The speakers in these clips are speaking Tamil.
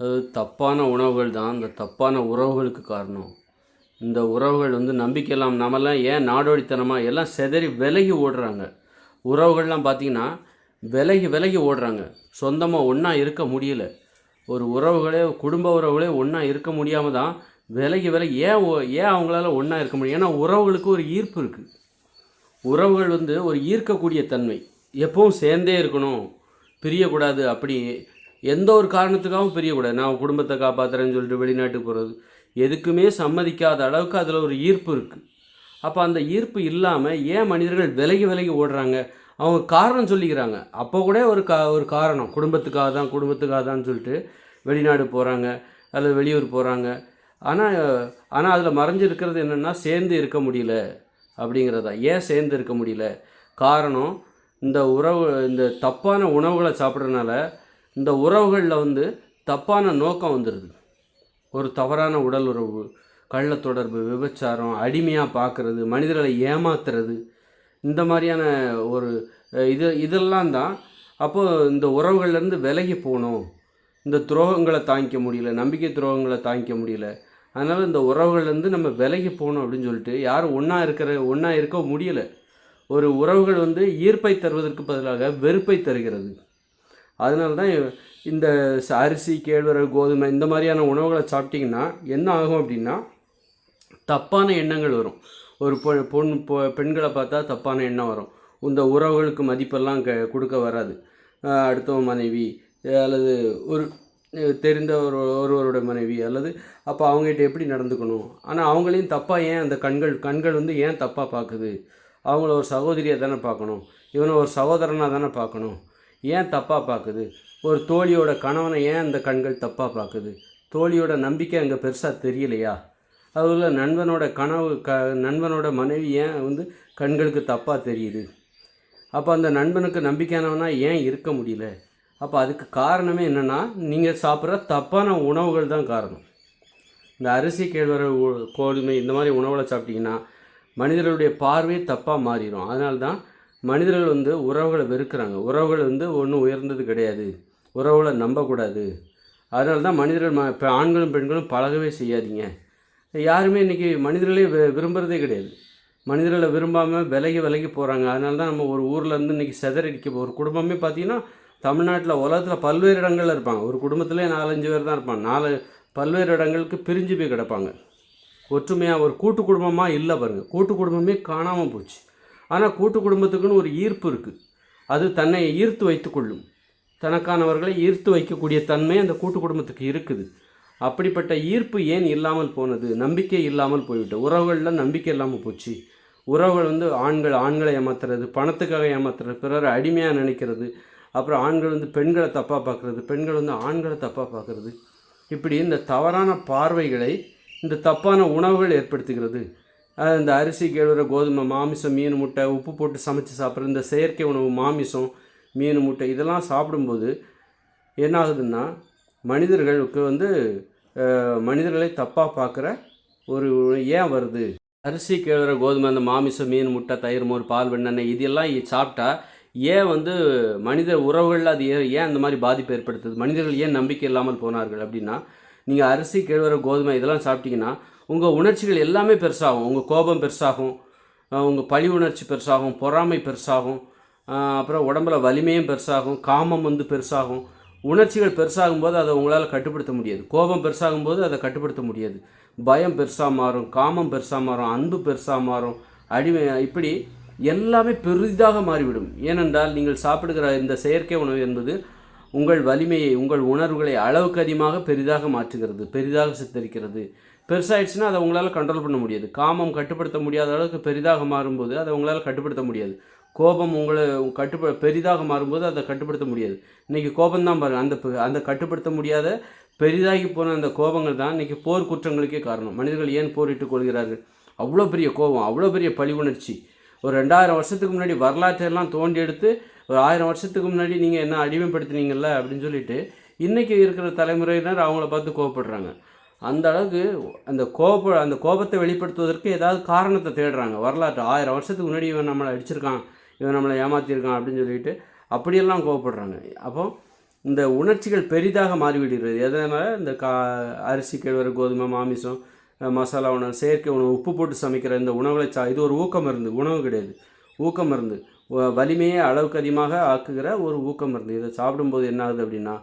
அது தப்பான உணவுகள் தான். அந்த தப்பான உறவுகளுக்கு காரணம். இந்த உறவுகள் வந்து நம்பிக்கையெல்லாம் நாமெல்லாம் ஏன் நாடோடித்தனமாக எல்லாம் செதறி விலகி ஓடுறாங்க. உறவுகள்லாம் பார்த்திங்கன்னா விலகி விலகி ஓடுறாங்க. சொந்தமாக ஒன்றா இருக்க முடியல. ஒரு உறவுகளே குடும்ப உறவுகளே ஒன்றா இருக்க முடியாமல் தான் விலகி விலகி ஏன் ஏன் அவங்களால ஒன்றா இருக்க முடியும்? ஏன்னா உறவுகளுக்கு ஒரு ஈர்ப்பு இருக்குது உறவுகள் வந்து ஒரு ஈர்க்கக்கூடிய தன்மை. எப்பவும் சேர்ந்தே இருக்கணும். பிரியக்கூடாது அப்படி எந்த ஒரு காரணத்துக்காகவும் பிரியக்கூடாது. நான் குடும்பத்தை காப்பாற்றுறேன்னு சொல்லிட்டு வெளிநாட்டுக்கு போகிறது எதுக்குமே சம்மதிக்காத அளவுக்கு அதில் ஒரு ஈர்ப்பு இருக்குது அப்போ அந்த ஈர்ப்பு இல்லாமல் ஏன் மனிதர்கள் விலகி விலகி ஓடுறாங்க? அவங்க காரணம் சொல்லிக்கிறாங்க. அப்போ கூட ஒரு கா ஒரு காரணம். குடும்பத்துக்காக தான் குடும்பத்துக்காக தான் சொல்லிட்டு வெளிநாடு போகிறாங்க அல்லது வெளியூர் போகிறாங்க ஆனால் ஆனால் அதில் மறைஞ்சிருக்கிறது என்னென்னா சேர்ந்து இருக்க முடியல அப்படிங்கிறதா. ஏன் சேர்ந்து இருக்க முடியல? காரணம் இந்த உறவு இந்த தப்பான உணவுகளை சாப்பிட்றதுனால இந்த உறவுகளில் வந்து தப்பான நோக்கம் வந்துடுது ஒரு தவறான உடல் உறவு கள்ள தொடர்பு விபச்சாரம் அடிமையாக பார்க்குறது மனிதர்களை ஏமாத்துறது இந்த மாதிரியான ஒரு இது இதெல்லாம் தான் அப்போது இந்த உறவுகள்லேருந்து விலகி போகணும் இந்த துரோகங்களை தாங்கிக்க முடியல நம்பிக்கை துரோகங்களை தாங்கிக்க முடியல. அதனால் இந்த உறவுகள்லேருந்து நம்ம விலகி போகணும் அப்படின்னு சொல்லிட்டு யாரும் ஒன்றா இருக்கிற ஒன்றா இருக்க முடியல. ஒரு உறவுகள் வந்து ஈர்ப்பை தருவதற்கு பதிலாக வெறுப்பை தருகிறது. அதனால தான் இந்த அரிசி கேழ்வரகு கோதுமை இந்த மாதிரியான உணவுகளை சாப்பிட்டிங்கன்னா என்ன ஆகும் அப்படின்னா தப்பான எண்ணங்கள் வரும். ஒரு பொ பொண் பொ பெண்களை பார்த்தா தப்பான எண்ணம் வரும். இந்த உறவுகளுக்கு மதிப்பெல்லாம் க கொடுக்க வராது. அடுத்தவ மனைவி அல்லது ஒரு தெரிந்த ஒரு ஒருவரோட மனைவி அல்லது அப்போ அவங்ககிட்ட எப்படி நடந்துக்கணும்? ஆனால் அவங்களையும் தப்பாக ஏன் அந்த கண்கள் கண்கள் வந்து ஏன் தப்பாக பார்க்குது? அவங்கள ஒரு சகோதரியாக தானே பார்க்கணும்? இவனை ஒரு சகோதரனாக தானே பார்க்கணும்? ஏன் தப்பாக பார்க்குது? ஒரு தோழியோட கணவனை ஏன் அந்த கண்கள் தப்பாக பார்க்குது? தோழியோட நம்பிக்கை அங்கே பெருசாக தெரியலையா? அதுல நண்பனோட கனவு க நண்பனோட மனைவி ஏன் வந்து கண்களுக்கு தப்பாக தெரியுது? அப்போ அந்த நண்பனுக்கு நம்பிக்கையானவனா ஏன் இருக்க முடியல? அப்போ அதுக்கு காரணமே என்னென்னா நீங்கள் சாப்பிட்ற தப்பான உணவுகள் தான் காரணம். இந்த அரிசி கேழ்வரகு கோதுமை இந்த மாதிரி உணவுகளை சாப்பிட்டிங்கன்னா மனிதர்களுடைய பார்வையே தப்பாக மாறிடும். அதனால தான் மனிதர்கள் வந்து உறவுகளை வெறுக்கிறாங்க. உறவுகள் வந்து ஒன்றும் உயர்ந்தது கிடையாது. உறவுகளை நம்பக்கூடாது. அதனால தான் மனிதர்கள் ம இப்போ ஆண்களும் பெண்களும் பழகவே செய்யாதீங்க. யாருமே இன்றைக்கி மனிதர்களே வி விரும்புகிறதே கிடையாது. மனிதர்களை விரும்பாமல் விலகி விலகி போகிறாங்க அதனால தான் நம்ம ஒரு ஊரில் இருந்து இன்றைக்கி செதறடிக்க ஒரு குடும்பமே பார்த்திங்கன்னா தமிழ்நாட்டில் உலகத்தில் பல்வேறு இடங்களில் இருப்பாங்க. ஒரு குடும்பத்திலே நாலஞ்சு பேர் தான் இருப்பாங்க. நாலு பல்வேறு இடங்களுக்கு பிரிஞ்சு போய் கிடப்பாங்க. ஒற்றுமையாக ஒரு கூட்டு குடும்பமாக இல்லை பாருங்கள் கூட்டு குடும்பமே காணாமல் போச்சு. ஆனால் கூட்டு குடும்பத்துக்குன்னு ஒரு ஈர்ப்பு இருக்குது அது தன்னை ஈர்த்து வைத்துக்கொள்ளும் தனக்கானவர்களை ஈர்த்து வைக்கக்கூடிய தன்மை அந்த கூட்டு குடும்பத்துக்கு இருக்குது. அப்படிப்பட்ட ஈர்ப்பு ஏன் இல்லாமல் போனது? நம்பிக்கை இல்லாமல் போய்விட்டு உறவுகளில் நம்பிக்கை இல்லாமல் போச்சு. உறவுகள் வந்து ஆண்கள் ஆண்களை ஏமாத்துறது பணத்துக்காக ஏமாத்துறது பிறரை அடிமையாக நினைக்கிறது அப்புறம் ஆண்கள் வந்து பெண்களை தப்பாக பார்க்குறது பெண்கள் வந்து ஆண்களை தப்பாக பார்க்குறது. இப்படி இந்த தவறான பார்வைகளை இந்த தப்பான உணவுகள் ஏற்படுத்துகிறது. இந்த அரிசி கேழ்வர கோதுமை மாமிசம் மீன் முட்டை உப்பு போட்டு சமைச்சு சாப்பிட்ற இந்த செயற்கை உணவு மாமிசம் மீன் முட்டை இதெல்லாம் சாப்பிடும்போது என்ன ஆகுதுன்னா மனிதர்களுக்கு வந்து மனிதர்களை தப்பாக பார்க்குற ஒரு ஏன் வருது? அரிசி கேழ்வர கோதுமை அந்த மாமிசம் மீன் முட்டை தயிர் மோர் பால் வெண்ணெண்ணெய் இதெல்லாம் சாப்பிட்டா ஏன் வந்து மனித உறவுகளில் அது ஏன் ஏன் அந்த மாதிரி பாதிப்பு ஏற்படுத்துது? மனிதர்கள் ஏன் நம்பிக்கை இல்லாமல் போனார்கள் அப்படின்னா நீங்கள் அரிசி கேழ்வர கோதுமை இதெல்லாம் சாப்பிட்டீங்கன்னா உங்கள் உணர்ச்சிகள் எல்லாமே பெருசாகும். உங்கள் கோபம் பெருசாகும். உங்கள் பழி உணர்ச்சி பெருசாகும். பொறாமை பெருசாகும். அப்புறம் உடம்புல வலிமையும் பெருசாகும். காமம் வந்து பெருசாகும். உணர்ச்சிகள் பெருசாகும் போது அதை உங்களால் கட்டுப்படுத்த முடியாது. கோபம் பெருசாகும் போது அதை கட்டுப்படுத்த முடியாது. பயம் பெருசாக மாறும். காமம் பெருசாக மாறும். அன்பு பெருசாக மாறும். அடிமை இப்படி எல்லாமே பெரிதாக மாறிவிடும். ஏனென்றால் நீங்கள் சாப்பிடுகிற இந்த செயற்கை உணவு என்பது உங்கள் வலிமையை உங்கள் உணர்வுகளை அளவுக்கு அதிகமாக பெரிதாக மாற்றுகிறது. பெரிதாக சித்தரிக்கிறது. பெருசாகிடுச்சுன்னா அதை உங்களால் கண்ட்ரோல் பண்ண முடியாது. காமம் கட்டுப்படுத்த முடியாத அளவுக்கு பெரிதாக மாறும்போது அதை உங்களால் கட்டுப்படுத்த முடியாது. கோபம் உங்களை கட்டுப்ப பெரிதாக மாறும்போது அதை கட்டுப்படுத்த முடியாது. இன்றைக்கி கோபம் தான் பாருங்கள் அந்த அந்த கட்டுப்படுத்த முடியாத பெரிதாகி போன அந்த கோபங்கள் தான் இன்றைக்கி போர் குற்றங்களுக்கே காரணம். மனிதர்கள் ஏன் போரிட்டுக் கொள்கிறார்கள்? அவ்வளோ பெரிய கோபம் அவ்வளோ பெரிய பழி உணர்ச்சி. ஒரு ரெண்டாயிரம் வருஷத்துக்கு முன்னாடி வரலாற்றெல்லாம் தோண்டி எடுத்து ஒரு ஆயிரம் வருஷத்துக்கு முன்னாடி நீங்கள் என்ன அடிமைப்படுத்தினீங்கல்ல அப்படின்னு சொல்லிட்டு இன்றைக்கி இருக்கிற தலைமுறையினர் அவங்கள பார்த்து கோவப்படுறாங்க. அந்த அளவுக்கு அந்த கோப அந்த கோபத்தை வெளிப்படுத்துவதற்கு ஏதாவது காரணத்தை தேடுறாங்க. வரலாற்று ஆயிரம் வருஷத்துக்கு முன்னாடி இவன் நம்மளை அடிச்சிருக்கான் இவன் நம்மளை ஏமாற்றிருக்கான் அப்படின்னு சொல்லிட்டு அப்படியெல்லாம் கோவப்படுறாங்க அப்போ இந்த உணர்ச்சிகள் பெரிதாக மாறிவிடுகிறது. எதனால்? இந்த கா அரிசி கேழ்வரகு கோதுமை மாமிசம் மசாலா உணவு செயற்கை உணவு உப்பு போட்டு சமைக்கிற இந்த உணவுகளை சா இது ஒரு ஊக்கம் இருந்து உணவு கிடையாது. ஊக்கம் இருந்து வலிமையை அளவுக்கு அதிகமாக ஆக்குகிற ஒரு ஊக்கம் இருந்து இதை சாப்பிடும்போது என்ன ஆகுது அப்படின்னா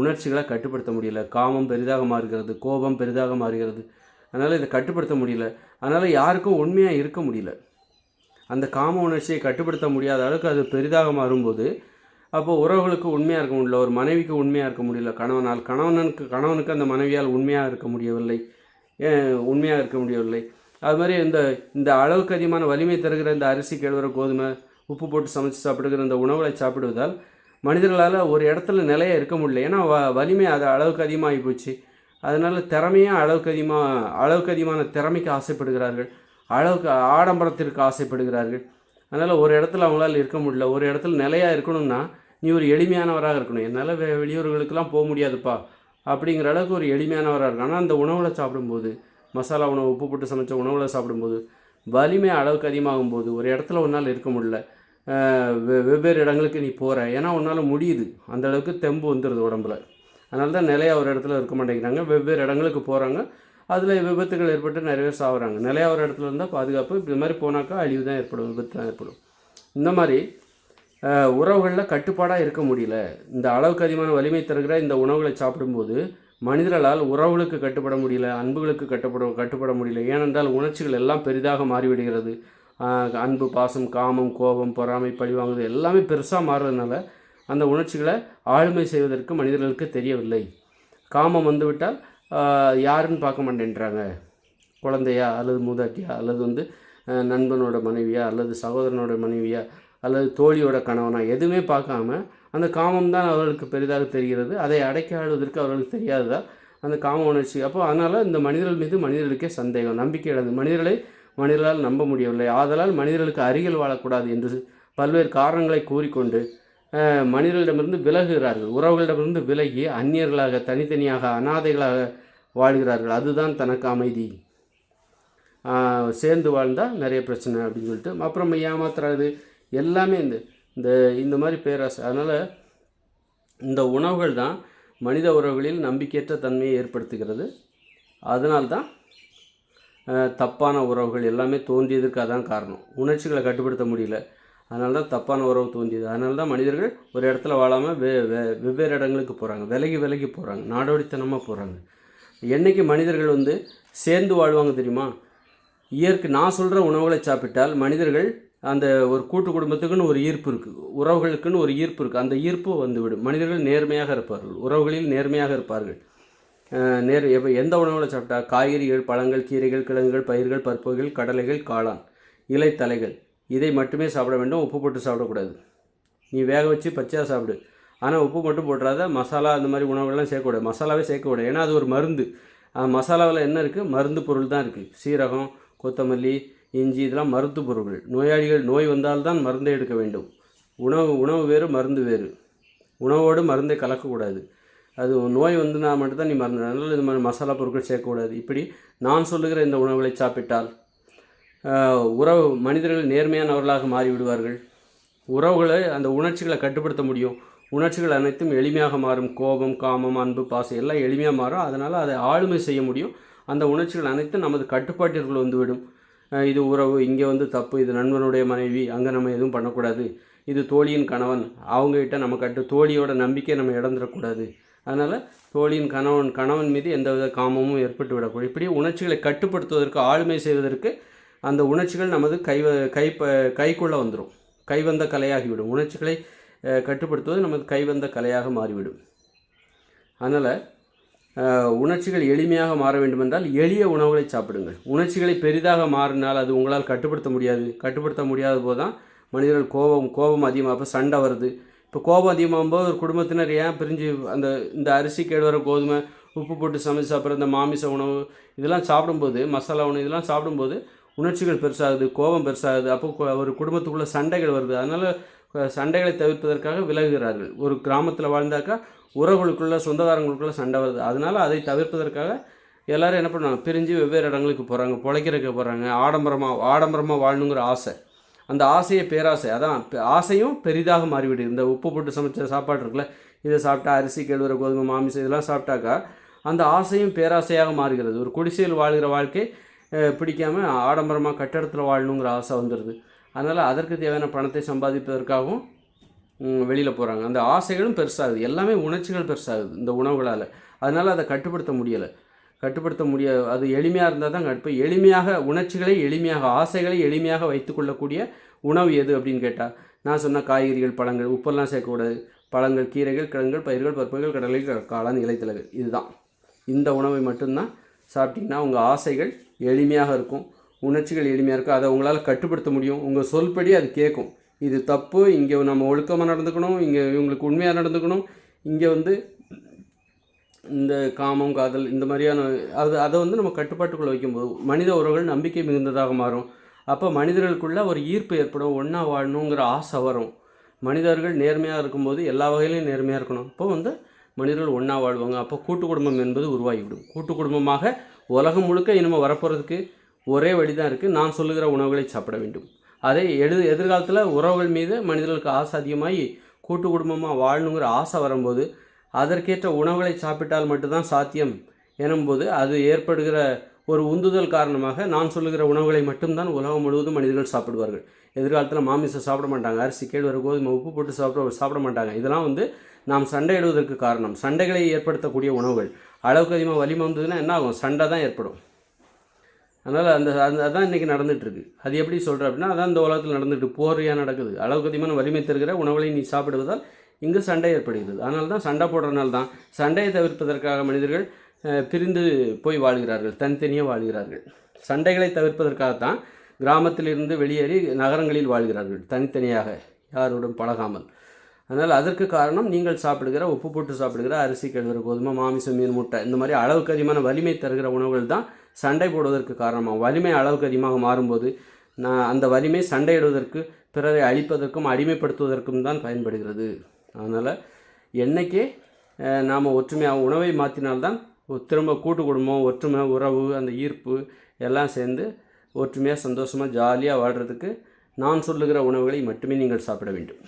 உணர்ச்சிகளை கட்டுப்படுத்த முடியல. காமம் பெரிதாக மாறுகிறது கோபம் பெரிதாக மாறுகிறது. அதனால் இதை கட்டுப்படுத்த முடியல. அதனால் யாருக்கும் உண்மையாக இருக்க முடியல. அந்த காம உணர்ச்சியை கட்டுப்படுத்த முடியாத அளவுக்கு அது பெரிதாக மாறும்போது அப்போ உறவுகளுக்கு உண்மையாக இருக்க முடியல. ஒரு மனைவிக்கு உண்மையாக இருக்க முடியல. கணவனால் கணவனுக்கு கணவனுக்கு அந்த மனைவியால் உண்மையாக இருக்க முடியவில்லை. ஏன் உண்மையாக இருக்க முடியவில்லை. அது மாதிரி இந்த இந்த அளவுக்கு அதிகமான வலிமை தருகிற இந்த அரிசி கேழ்வர கோதுமை உப்பு போட்டு சமைச்சு சாப்பிடுகிற இந்த உணவுகளை சாப்பிடுவதால் மனிதர்களால் ஒரு இடத்துல நிலையாக இருக்க முடியல. ஏன்னா வ வலிமை அது அளவுக்கு அதிகமாகி போச்சு. அதனால் திறமையாக அளவுக்கு அதிகமாக அளவுக்கு அதிகமான திறமைக்கு ஆசைப்படுகிறார்கள். அளவுக்கு ஆடம்பரத்திற்கு ஆசைப்படுகிறார்கள். அதனால் ஒரு இடத்துல அவங்களால இருக்க முடியல. ஒரு இடத்துல நிலையாக இருக்கணும்னா நீ ஒரு எளிமையானவராக இருக்கணும். என்னால் வெ வெளியூர்களுக்கெல்லாம் போக முடியாதுப்பா. அப்படிங்கிற அளவுக்கு ஒரு எளிமையானவராக இருக்கும் ஆனால் அந்த உணவில் சாப்பிடும்போது மசாலா உணவு உப்பு போட்டு சமைச்ச உணவில் சாப்பிடும்போது வலிமை அளவுக்கு அதிகமாகும் போது ஒரு இடத்துல ஒன்றால் இருக்க முடியல. வெவ்வேறு இடங்களுக்கு நீ போகிற ஏன்னா உன்னால் முடியுது. அந்தளவுக்கு தெம்பு வந்துடுது உடம்புல. அதனால தான் நிலையாக ஒரு இடத்துல இருக்க மாட்டேங்கிறாங்க. வெவ்வேறு இடங்களுக்கு போகிறாங்க அதில் விபத்துகள் ஏற்பட்டு நிறைய பேர் சாகுறாங்க நிலையாக ஒரு இடத்துல இருந்தால் பாதுகாப்பு இது மாதிரி போனாக்கா அழிவு தான் ஏற்படும் விபத்து தான் ஏற்படும். இந்த மாதிரி உறவுகளில் கட்டுப்பாடாக இருக்க முடியல. இந்த அளவுக்கு அதிகமான வலிமை தருகிற இந்த உணவுகளை சாப்பிடும்போது மனிதர்களால் உறவுகளுக்கு கட்டுப்பட முடியல அன்புகளுக்கு கட்டுப்பட கட்டுப்பட முடியல. ஏனென்றால் உணர்ச்சிகள் எல்லாம் பெரிதாக மாறிவிடுகிறது. அன்பு பாசம் காமம் கோபம் பொறாமை பழிவாங்குது எல்லாமே பெருசாக மாறுறதுனால அந்த உணர்ச்சிகளை ஆளுமை செய்வதற்கு மனிதர்களுக்கு தெரியவில்லை. காமம் வந்துவிட்டால் யாருன்னு பார்க்க மாட்டேன்றாங்க. குழந்தையா அல்லது மூதாட்டியா அல்லது வந்து நண்பனோட மனைவியா அல்லது சகோதரனோட மனைவியா அல்லது தோழியோட கணவனா எதுவுமே பார்க்காம அந்த காமம் தான் அவர்களுக்கு பெரிதாக தெரிகிறது. அதை அடைக்க ஆடுவதற்கு அவர்களுக்கு தெரியாததா அந்த காம உணர்ச்சி. அப்போ அதனால் இந்த மனிதர்கள் மீது மனிதர்களுக்கே சந்தேகம் நம்பிக்கை இழந்து மனிதர்களை மனிதர்களால் நம்ப முடியவில்லை. ஆதலால் மனிதர்களுக்கு அருகில் வாழக்கூடாது என்று பல்வேறு காரணங்களை கூறிக்கொண்டு மனிதர்களிடமிருந்து விலகுகிறார்கள். உறவுகளிடமிருந்து விலகி அந்நியர்களாக தனித்தனியாக அனாதைகளாக வாழ்கிறார்கள். அதுதான் தனக்கு அமைதி. சேர்ந்து வாழ்ந்தால் நிறைய பிரச்சனை அப்படின்னு சொல்லிட்டு அப்புறம் ஏமாத்துறது எல்லாமே இந்த இந்த இந்த மாதிரி பேராசை. அதனால் இந்த உணவுகள் தான் மனித உறவுகளில் நம்பிக்கையற்ற தன்மையை ஏற்படுத்துகிறது. அதனால்தான் தப்பான உறவுகள் எல்லாமே தோன்றியதற்கு அதான் காரணம். உணர்ச்சிகளை கட்டுப்படுத்த முடியல. அதனால தான் தப்பான உறவு தோன்றியது. அதனால தான் மனிதர்கள் ஒரு இடத்துல வாழாமல் வே வே வெவ்வேறு இடங்களுக்கு போகிறாங்க விலகி விலகி போகிறாங்க நாடோடித்தனமாக போகிறாங்க என்னைக்கு மனிதர்கள் வந்து சேர்ந்து வாழ்வாங்க தெரியுமா? இயற்கை நான் சொல்கிற உணவுகளை சாப்பிட்டால் மனிதர்கள் அந்த ஒரு கூட்டு குடும்பத்துக்குன்னு ஒரு ஈர்ப்பு இருக்குது உறவுகளுக்குன்னு ஒரு ஈர்ப்பு இருக்குது அந்த ஈர்ப்பு வந்துவிடும். மனிதர்கள் நேர்மையாக இருப்பார்கள். உறவுகளில் நேர்மையாக இருப்பார்கள். நேர் எப்போ எந்த உணவுகளை சாப்பிட்டா? காய்கறிகள் பழங்கள் கீரைகள் கிழங்குகள் பயிர்கள் பருப்புகள் கடலைகள் காளான் இலை தலைகள். இதை மட்டுமே சாப்பிட வேண்டும். உப்பு போட்டு சாப்பிடக்கூடாது. நீ வேக வச்சு பச்சையாக சாப்பிடு. ஆனால் உப்பு மட்டும் போட்டுறாத. மசாலா அந்த மாதிரி உணவுகள்லாம் சேர்க்கக்கூடாது. மசாலாவே சேர்க்கக்கூடாது. ஏன்னா அது ஒரு மருந்து. மசாலாவில் என்ன இருக்குது மருந்து பொருள் தான் இருக்குது சீரகம் கொத்தமல்லி இஞ்சி இதெல்லாம் மருந்து பொருட்கள் நோயாளிகள் நோய் வந்தால்தான் மருந்தை எடுக்க வேண்டும். உணவு உணவு வேறு மருந்து வேறு. உணவோடு மருந்தை கலக்கக்கூடாது. அது நோய் வந்துனா மட்டும்தான் நீ மறந்து அதனால் இது மாதிரி மசாலா பொருட்கள் சேர்க்கக்கூடாது. இப்படி நான் சொல்லுகிற இந்த உணவுகளை சாப்பிட்டால் உறவு மனிதர்கள் நேர்மையானவர்களாக மாறிவிடுவார்கள். உறவுகளை அந்த உணர்ச்சிகளை கட்டுப்படுத்த முடியும். உணர்ச்சிகள் அனைத்தும் எளிமையாக மாறும். கோபம் காமம் அன்பு பாசம் எல்லாம் எளிமையாக மாறும். அதனால் அதை ஆளுமை செய்ய முடியும். அந்த உணர்ச்சிகள் அனைத்தும் நமது கட்டுப்பாட்டிற்குள் வந்துவிடும். இது உறவு இங்கே வந்து தப்பு இது நண்பனுடைய மனைவி அங்கே நம்ம எதுவும் பண்ணக்கூடாது. இது தோழியின் கணவன் அவங்ககிட்ட நம்ம கட்டு தோழியோட நம்பிக்கை நம்ம இழந்துடக்கூடாது. அதனால் தோழியின் கணவன் கணவன் மீது எந்தவித காமமும் ஏற்பட்டு விடக்கூடும் இப்படி உணர்ச்சிகளை கட்டுப்படுத்துவதற்கு ஆளுமை செய்வதற்கு அந்த உணர்ச்சிகள் நமது கை கை கைக்குள்ளே வந்துடும் கைவந்த கலையாகிவிடும். உணர்ச்சிகளை கட்டுப்படுத்துவது நமது கைவந்த கலையாக மாறிவிடும். அதனால் உணர்ச்சிகள் எளிமையாக மாற வேண்டுமென்றால் எளிய உணவுகளை சாப்பிடுங்கள். உணர்ச்சிகளை பெரிதாக மாறினால் அது உங்களால் கட்டுப்படுத்த முடியாது. கட்டுப்படுத்த முடியாத போது தான் மனிதர்கள் கோபம் கோபம் அதிகமாக சண்டை வருது. இப்போ கோபம் அதிகமாகும்போது ஒரு குடும்பத்தினர் ஏன் பிரிஞ்சு அந்த இந்த அரிசி கேழ்வர கோதுமை உப்பு போட்டு சமைச்சு சாப்பிட்ற இந்த மாமிச உணவு இதெல்லாம் சாப்பிடும்போது மசாலா உணவு இதெல்லாம் சாப்பிடும்போது உணர்ச்சிகள் பெருசாகுது கோபம் பெருசாகுது. அப்போ ஒரு குடும்பத்துக்குள்ளே சண்டைகள் வருது. அதனால் சண்டைகளை தவிர்ப்பதற்காக விலகுகிறார்கள். ஒரு கிராமத்தில் வாழ்ந்தாக்கா உறவுகளுக்குள்ள சொந்தக்காரங்களுக்குள்ள சண்டை வருது. அதனால் அதை தவிர்ப்பதற்காக எல்லாரும் என்ன பண்ணுவாங்க? பிரிஞ்சு வெவ்வேறு இடங்களுக்கு போகிறாங்க பிழைக்கிறதுக்கு போகிறாங்க ஆடம்பரமாக ஆடம்பரமாக வாழணுங்கிற ஆசை. அந்த ஆசையை பேராசை அதான் ஆசையும் பெரிதாக மாறிவிடுது இந்த உப்பு போட்டு சமைச்ச சாப்பாடு இருக்குல்ல இதை சாப்பிட்டா அரிசி கேழ்வர கோதுமை மாமிசம் இதெல்லாம் சாப்பிட்டாக்கா அந்த ஆசையும் பேராசையாக மாறுகிறது. ஒரு குடிசையில் வாழ்கிற வாழ்க்கை பிடிக்காமல் ஆடம்பரமாக கட்டடத்தில் வாழணுங்கிற ஆசை வந்துடுது அதனால் அதற்கு தேவையான பணத்தை சம்பாதிப்பதற்காகவும் வெளியில் போகிறாங்க அந்த ஆசைகளும் பெருசாகுது. எல்லாமே உணர்ச்சிகள் பெருசாகுது இந்த உணவுகளால். அதனால் அதை கட்டுப்படுத்த முடியலை. கட்டுப்படுத்த முடியாது அது எளிமையாக இருந்தால் தான் இப்போ எளிமையாக உணர்ச்சிகளை எளிமையாக ஆசைகளை எளிமையாக வைத்துக்கொள்ளக்கூடிய உணவு எது அப்படின்னு கேட்டால் நான் சொன்ன காய்கறிகள் பழங்கள் உப்பெல்லாம் சேர்க்கக்கூடாது. பழங்கள் கீரைகள் கிழங்குகள் பயிர்கள் பருப்புகள் கடலை காளான் இலைத்தலைகள் இதுதான். இந்த உணவை மட்டும்தான் சாப்பிட்டிங்கன்னா உங்கள் ஆசைகள் எளிமையாக இருக்கும் உணர்ச்சிகள் எளிமையாக இருக்கும். அதை உங்களால் கட்டுப்படுத்த முடியும். உங்கள் சொல்படி அது கேட்கும். இது தப்பு. இங்கே நம்ம ஒழுக்கமாக நடந்துக்கணும். இங்கே இவங்களுக்கு உண்மையாக நடந்துக்கணும். இங்கே வந்து இந்த காமம் காதல் இந்த மாதிரியான அது அதை வந்து நம்ம கட்டுப்பாட்டுக்குள்ளே வைக்கும்போது மனித உறவுகள் நம்பிக்கை மிகுந்ததாக மாறும். அப்போ மனிதர்களுக்குள்ளே ஒரு ஈர்ப்பு ஏற்படும் ஒன்றா வாழணுங்கிற ஆசை வரும். மனிதர்கள் நேர்மையாக இருக்கும்போது எல்லா வகையிலையும் நேர்மையாக இருக்கணும். அப்போ வந்து மனிதர்கள் ஒன்றா வாழ்வாங்க. அப்போ கூட்டு குடும்பம் என்பது உருவாகிவிடும். கூட்டு குடும்பமாக உலகம் முழுக்க இனிமேல் வரப்போகிறதுக்கு ஒரே வழி தான் இருக்குது நான் சொல்லுகிற உணவுகளை சாப்பிட வேண்டும். அதே எழுது எதிர்காலத்தில் உறவுகள் மீது மனிதர்களுக்கு ஆசை அதிகமாகி கூட்டு குடும்பமாக வாழணுங்கிற ஆசை வரும்போது அதற்கேற்ற உணவுகளை சாப்பிட்டால் மட்டும்தான் சாத்தியம் எனும்போது அது ஏற்படுகிற ஒரு உந்துதல் காரணமாக நான் சொல்லுகிற உணவுகளை மட்டும்தான் உலகம் முழுவதும் மனிதர்கள் சாப்பிடுவார்கள். எதிர்காலத்தில் மாமிசம் சாப்பிட மாட்டாங்க அரிசி கேழ்வரகு கோதுமை உப்பு போட்டு சாப்பிட சாப்பிட மாட்டாங்க. இதெல்லாம் வந்து நாம் சண்டையிடுவதற்கு காரணம். சண்டைகளை ஏற்படுத்தக்கூடிய உணவுகள். அளவுக்கு அதிகமாக வலிமை வந்ததுன்னா என்ன ஆகும்? சண்டை தான் ஏற்படும். அதனால் அந்த அந்த அதான் இன்றைக்கி நடந்துகிட்ருக்கு அது எப்படி சொல்கிற அப்படின்னா அதான் இந்த உலகத்தில் நடந்துட்டு போரியாக நடக்குது? அளவுக்கு அதிகமான வலிமை தருகிற உணவுகளை நீ சாப்பிடுவதால் இங்கு சண்டை ஏற்படுகிறது. அதனால தான் சண்டை போடுறதுனால தான் சண்டையை தவிர்ப்பதற்காக மனிதர்கள் பிரிந்து போய் வாழ்கிறார்கள். தனித்தனியாக வாழ்கிறார்கள். சண்டைகளை தவிர்ப்பதற்காகத்தான் கிராமத்திலிருந்து வெளியேறி நகரங்களில் வாழ்கிறார்கள். தனித்தனியாக யாருடன் பழகாமல். அதனால் அதற்கு காரணம் நீங்கள் சாப்பிடுகிற உப்பு போட்டு சாப்பிடுகிற அரிசி கழுவுற கோதுமை மாமிசம் மீன் முட்டை இந்த மாதிரி அளவுக்கு அதிகமான வலிமை தருகிற உணவுகள் தான் சண்டை போடுவதற்கு காரணமாக வலிமை அளவுக்கு அதிகமாக மாறும்போது நான் அந்த வலிமை சண்டையிடுவதற்கு பிறரை அழிப்பதற்கும் அடிமைப்படுத்துவதற்கும் தான் பயன்படுகிறது. அதனால் என்றைக்கே நாம் ஒற்றுமையாக உணவை மாற்றினால்தான் திரும்ப கூட்டு குடும்பம் ஒற்றுமை உறவு அந்த ஈர்ப்பு எல்லாம் சேர்ந்து ஒற்றுமையாக சந்தோஷமாக ஜாலியாக வாழ்கிறதுக்கு நான் சொல்லுகிற உணவுகளை மட்டுமே நீங்கள் சாப்பிட வேண்டும்.